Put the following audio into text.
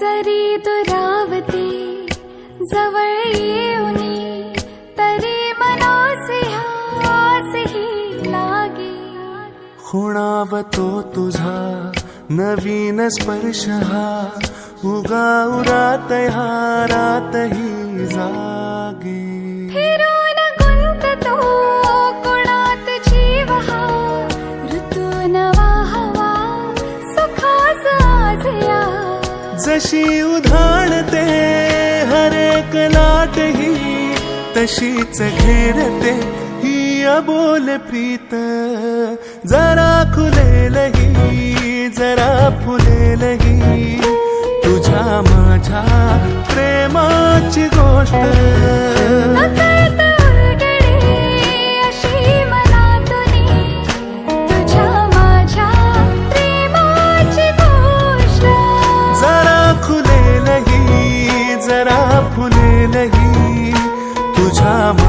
जरी दुरावते जवळ येऊनी तरी मनोसिहासही लागे. खुणावतो तुझा नवीन स्पर्श हा उगा उरात हा रातही जा. जशी उधाणते हरेक लाट ही तशीच घेरते ही अबोल प्रीत. जरा खुलेलही जरा फुलेलही तुझ्या माझ्या प्रेमाची गोष्ट जरा तुझ्या